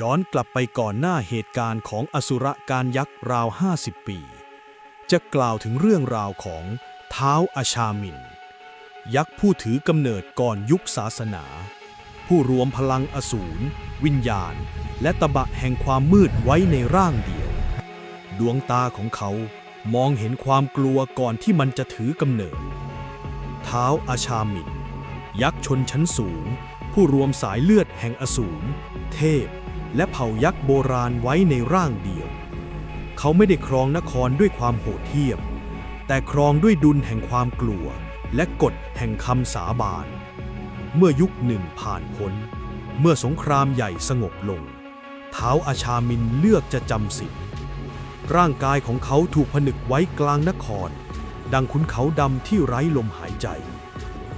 ย้อนกลับไปก่อนหน้าเหตุการณ์ของอสุรการยักษ์ราว 50 ปี จะกล่าวถึงเรื่องราวของเท้าอาชามิน ยักษ์ผู้ถือกำเนิดก่อนยุคศาสนา ผู้รวมพลังอสูร วิญญาณ และตบะแห่งความมืดไว้ในร่างเดียว ดวงตาของเขามองเห็นความกลัวก่อนที่มันจะถือกำเนิด เท้าอาชามิน ยักษ์ชนชั้นสูง ผู้รวมสายเลือดแห่งอสูร เทพ และเผ่ายักษ์โบราณไว้ในร่างเดียว เขาไม่ได้ครองนครด้วยความโหดเหี้ยม แต่ครองด้วยดุลแห่งความกลัว และกฎแห่งคำสาบาน เมื่อยุคหนึ่งผ่านพ้น เมื่อสงครามใหญ่สงบลง เท้าวอาชามินเลือกจะจำศีลร่างกายของเขาถูกผนึกไว้กลางนคร ดังขุนเขาดำที่ไร้ลมหายใจ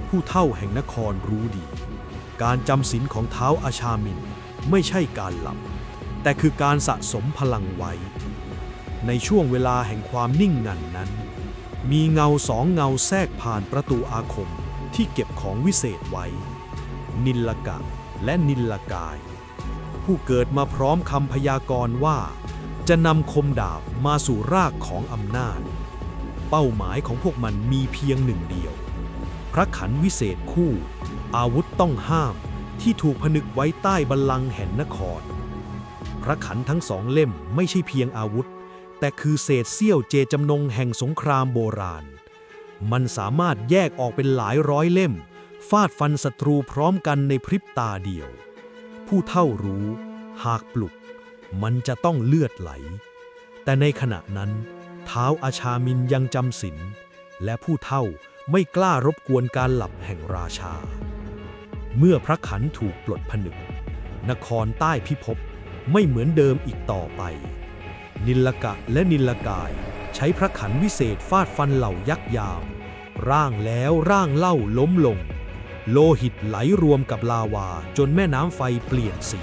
ผู้เท่าแห่งนครรู้ดี การจำศีลของเท้าอาชามิน ไม่ใช่การหลับ แต่คือการสะสมพลังไว้ ในช่วงเวลาแห่งความนิ่งงันนั้น มีเงาสองเงาแทรกผ่านประตูอาคมที่เก็บของวิเศษไว้ นิลกะและนิลกาย ผู้เกิดมาพร้อมคำพยากรณ์ว่า จะนำคมดาบมาสู่รากของอำนาจ เป้าหมายของพวกมันมีเพียงหนึ่งเดียว พระขันวิเศษคู่ อาวุธต้องห้าม ที่ถูกผนึกไว้ใต้บัลลังก์แห่งนคร พระขันทั้งสองเล่มไม่ใช่เพียงอาวุธ แต่คือเศษเสี้ยวเจจำนงแห่งสงครามโบราณ มันสามารถแยกออกเป็นหลายร้อยเล่ม ฟาดฟันศัตรูพร้อมกันในพริบตาเดียว ผู้เท่ารู้ หากปลุก มันจะต้องเลือดไหล แต่ในขณะนั้น เท้าอาชามินยังจำศีลและผู้เท่าไม่กล้ารบกวนการหลับแห่งราชา เมื่อพระขันถูกปลดผนึก นครใต้พิภพไม่เหมือนเดิมอีกต่อไป นิลกะและนิลกายใช้พระขันวิเศษฟาดฟันเหล่ายักษ์ยามร่างแล้วร่างเล่าล้มลง โลหิตไหลรวมกับลาวาจนแม่น้ำไฟเปลี่ยนสี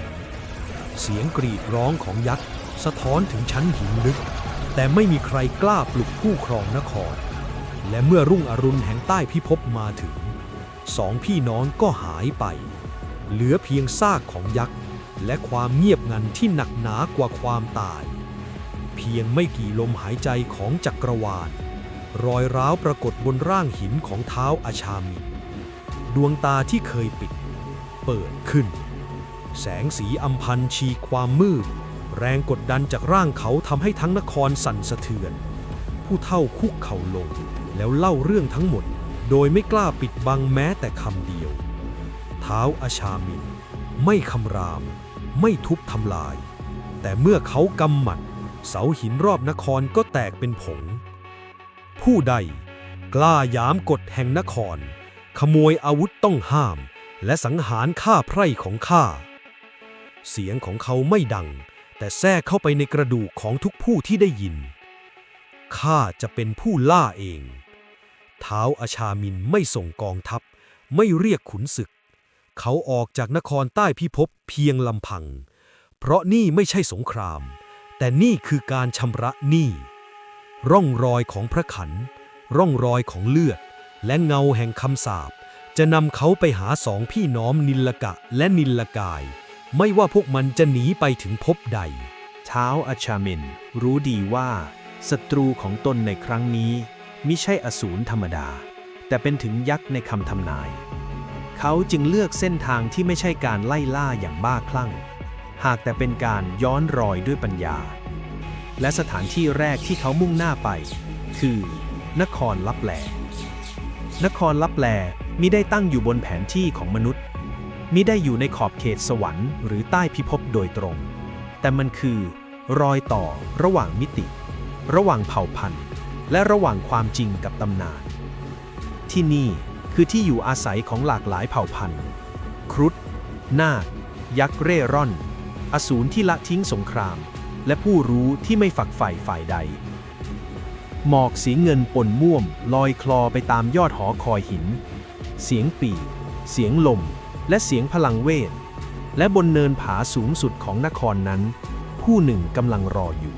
เสียงกรีดร้องของยักษ์สะท้อนถึงชั้นหินลึก แต่ไม่มีใครกล้าปลุกผู้ครองนคร และเมื่อรุ่งอรุณแห่งใต้พิภพมาถึง สองพี่น้องก็หายไป เหลือเพียงซากของยักษ์ และความเงียบงันที่หนักหนากว่าความตาย เพียงไม่กี่ลมหายใจของจักรวาล รอยร้าวปรากฏบนร่างหินของเท้าอาชามิ ดวงตาที่เคยปิด เปิดขึ้น แสงสีอัมพันธ์ฉีความมืด แรงกดดันจากร่างเขาทำให้ทั้งนครสั่นสะเทือน ผู้เท่าคุกเข่าลงแล้วเล่าเรื่องทั้งหมด โดยไม่กล้าปิดบังแม้แต่คำเดียว เท้าอาชามิน ไม่คำราม ไม่ทุบทำลาย แต่เมื่อเขากำหมัด เสาหินรอบนครก็แตกเป็นผง ผู้ใด กล้ายามกฎแห่งนคร ขโมยอาวุธต้องห้าม และสังหารข้าไพร่ของข้า เสียงของเขาไม่ดัง แต่แทรกเข้าไปในกระดูกของทุกผู้ที่ได้ยินข้าจะเป็นผู้ล่าเอง ท้าอาชามินไม่ส่งกองทัพ ไม่เรียกขุนศึก เขาออกจากนครใต้พิภพเพียงลำพัง เพราะนี่ไม่ใช่สงคราม แต่นี่คือการชำระหนี้ ร่องรอยของพระขัน ร่องรอยของเลือด และเงาแห่งคำสาปจะนำเขาไปหาสองพี่น้องนิลกะและนิลกาย ไม่ว่าพวกมันจะหนีไปถึงภพใด เท้าอาชามินรู้ดีว่าศัตรูของตนในครั้งนี้ มิใช่อสูรธรรมดา แต่เป็นถึงยักษ์ในคำทำนาย เขาจึงเลือกเส้นทางที่ไม่ใช่การไล่ล่าอย่างบ้าคลั่ง หากแต่เป็นการย้อนรอยด้วยปัญญา และสถานที่แรกที่เขามุ่งหน้าไป คือ นครลับแล นครลับแลมิได้ตั้งอยู่บนแผนที่ของมนุษย์มิได้อยู่ในขอบเขตสวรรค์หรือใต้พิภพโดยตรง แต่มันคือ รอยต่อระหว่างมิติ ระหว่างเผ่าพันธุ์ และระหว่างความจริงกับตำนาน ที่นี่คือที่อยู่อาศัยของหลากหลายเผ่าพันธุ์ ครุฑนาคยักษ์เร่ร่อน อสูรที่ละทิ้งสงคราม และผู้รู้ที่ไม่ฝักใฝ่ฝ่ายใด หมอกสีเงินปนม่วม ลอยคลอไปตามยอดหอคอยหิน เสียงปี เสียงลม และเสียงพลังเวท และบนเนินผาสูงสุดของนครนั้น ผู้หนึ่งกำลังรออยู่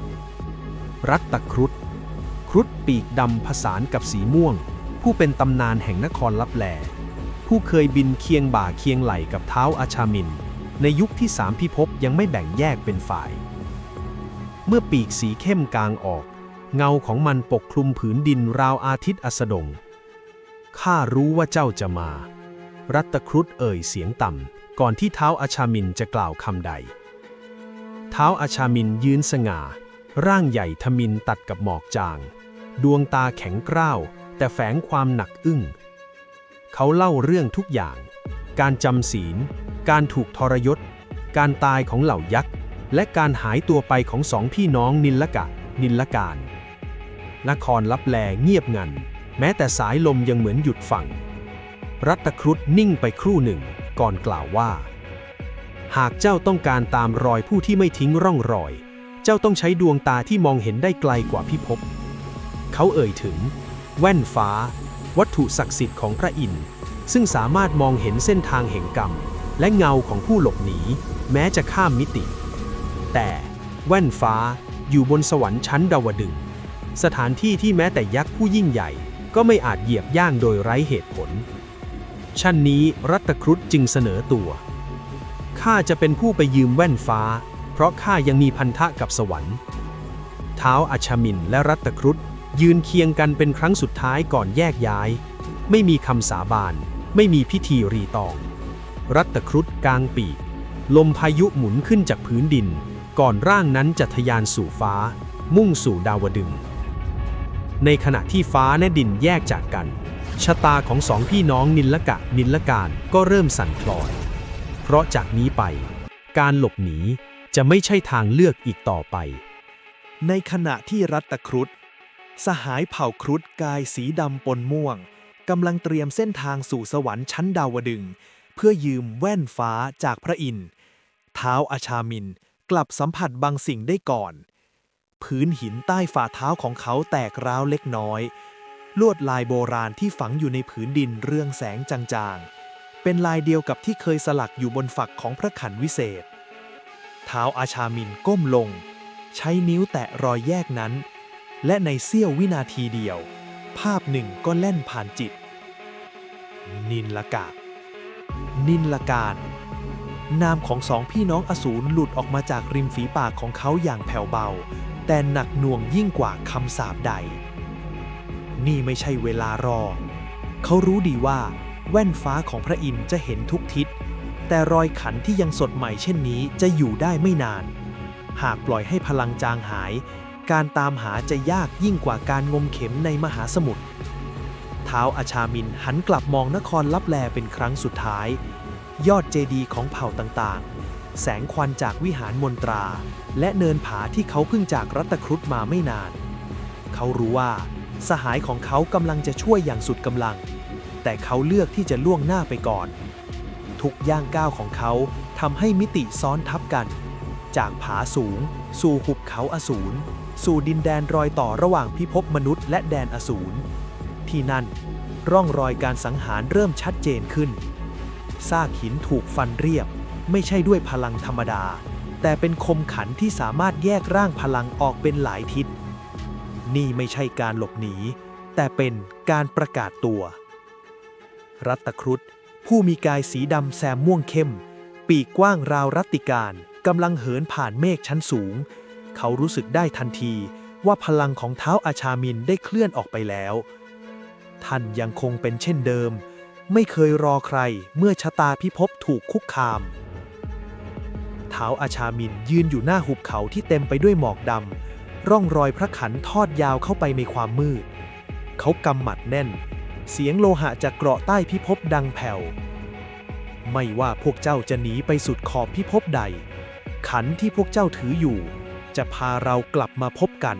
รัตตครุฑ ครุฑปีกดำผสานกับสีม่วง ผู้เป็นตำนานแห่งนครลับแล ผู้เคยบินเคียงบ่าเคียงไหลกับเท้าอาชามิน ในยุคที่สามพิภพยังไม่แบ่งแยกเป็นฝ่าย เมื่อปีกสีเข้มกลางออก เงาของมันปกคลุมผืนดินราวอาทิตย์อัสดง ข้ารู้ว่าเจ้าจะมา รัตตครุฑเอ่ยเสียงต่ำก่อนที่เท้าอาชามินจะกล่าวคำใด เท้าอาชามินยืนสง่าร่างใหญ่ทมินตัดกับหมอกจาง ดวงตาแข็งกร้าว แต่แฝงความหนักอึ้ง เขาเล่าเรื่องทุกอย่าง การจำศีล การถูกทรยศ การตายของเหล่ายักษ์ และการหายตัวไปของสองพี่น้องนินละกะ นินละการนครลับแลเงียบงัน แม้แต่สายลมยังเหมือนหยุดฟังรัตครุฑนิ่งไปครู่หนึ่งก่อนกล่าวว่า หากเจ้าต้องการตามรอยผู้ที่ไม่ทิ้งร่องรอย เจ้าต้องใช้ดวงตาที่มองเห็นได้ไกลกว่าพิภพ เขาเอ่ยถึง แว่นฟ้า วัตถุศักดิ์สิทธิ์ของพระอินทร์ซึ่งสามารถมองเห็นเส้นทางแห่งกรรม และเงาของผู้หลบหนี แม้จะข้ามมิติ แต่แว่นฟ้าอยู่บนสวรรค์ชั้นดาวดึง สถานที่ที่แม้แต่ยักษ์ผู้ยิ่งใหญ่ ก็ไม่อาจเหยียบย่างโดยไร้เหตุผล ชั้นนี้รัตครุฑจึงเสนอตัว ข้าจะเป็นผู้ไปยืมแว่นฟ้า เพราะข้ายังมีพันธะกับสวรรค์ เท้าอัชมินและรัตครุฑ ยืนเคียงกันเป็นครั้งสุดท้ายก่อนแยกย้าย ไม่มีคำสาบาน ไม่มีพิธีรีตอง รัตครุฑกลางปีก ลมพายุหมุนขึ้นจากพื้นดิน ก่อนร่างนั้นจะทะยานสู่ฟ้า มุ่งสู่ดาวดึงส์ในขณะที่ฟ้าและดินแยกจากกัน ชะตาของสองพี่น้องนินละกะนินละการก็เริ่มสั่นคลอน เพราะจากนี้ไป การหลบหนีจะไม่ใช่ทางเลือกอีกต่อไป ในขณะที่รัตตครุฑ สหายเผ่าครุฑกายสีดำปนม่วงกำลังเตรียมเส้นทางสู่สวรรค์ชั้นดาวดึง เพื่อยืมแว่นฟ้าจากพระอินทร์เท้าอาชามินกลับสัมผัสบางสิ่งได้ก่อน พื้นหินใต้ฝ่าเท้าของเขาแตกร้าวเล็กน้อย ลวดลายโบราณที่ฝังอยู่ในผืนดินเรืองแสงจางๆ เป็นลายเดียวกับที่เคยสลักอยู่บนฝักของพระขันวิเศษ เท้าอาชามินก้มลง ใช้นิ้วแตะรอยแยกนั้น และในเสี้ยววินาทีเดียว ภาพหนึ่งก็แล่นผ่านจิต นินละกานินละการ นามของสองพี่น้องอสูรหลุดออกมาจากริมฝีปากของเขาอย่างแผ่วเบา แต่หนักหน่วงยิ่งกว่าคำสาปใด นี่ไม่ใช่เวลารอ เขารู้ดีว่า แว่นฟ้าของพระอินทร์จะเห็นทุกทิศ แต่รอยขันที่ยังสดใหม่เช่นนี้จะอยู่ได้ไม่นาน หากปล่อยให้พลังจางหาย การตามหาจะยากยิ่งกว่าการงมเข็มในมหาสมุทรเท้าอาชามินหันกลับมองนครลับแลเป็นครั้งสุดท้าย ยอดเจดีย์ของเผ่าต่างๆ แสงควันจากวิหารมนตรา และเนินผาที่เขาเพิ่งจากรัตครุฑมาไม่นาน เขารู้ว่า สหายของเขากำลังจะช่วยอย่างสุดกำลัง แต่เขาเลือกที่จะล่วงหน้าไปก่อน ทุกย่างก้าวของเขาทำให้มิติซ้อนทับกัน จากผาสูง สู่หุบเขาอสูร สู่ดินแดนรอยต่อระหว่างพิภพมนุษย์และแดนอสูร ที่นั่น ร่องรอยการสังหารเริ่มชัดเจนขึ้น ซากหินถูกฟันเรียบ ไม่ใช่ด้วยพลังธรรมดา แต่เป็นคมขันที่สามารถแยกร่างพลังออกเป็นหลายทิศ นี่ไม่ใช่การหลบหนี แต่เป็นการประกาศตัว รัตตครุฑผู้มีกายสีดำแซมม่วงเข้ม ปีกกว้างราวรัตติการ กำลังเหินผ่านเมฆชั้นสูง เขารู้สึกได้ทันทีว่าพลังของเท้าอาชามินได้เคลื่อนออกไปแล้ว ท่านยังคงเป็นเช่นเดิม ไม่เคยรอใครเมื่อชะตาพิภพถูกคุกคาม เท้าอาชามินยืนอยู่หน้าหุบเขาที่เต็มไปด้วยหมอกดำร่องรอยพระขันทอดยาวเข้าไปในความมืด เขากำหมัดแน่น เสียงโลหะจากเกราะใต้พิภพดังแผ่ว ไม่ว่าพวกเจ้าจะหนีไปสุดขอบพิภพใด ขันที่พวกเจ้าถืออยู่ จะพาเรากลับมาพบกัน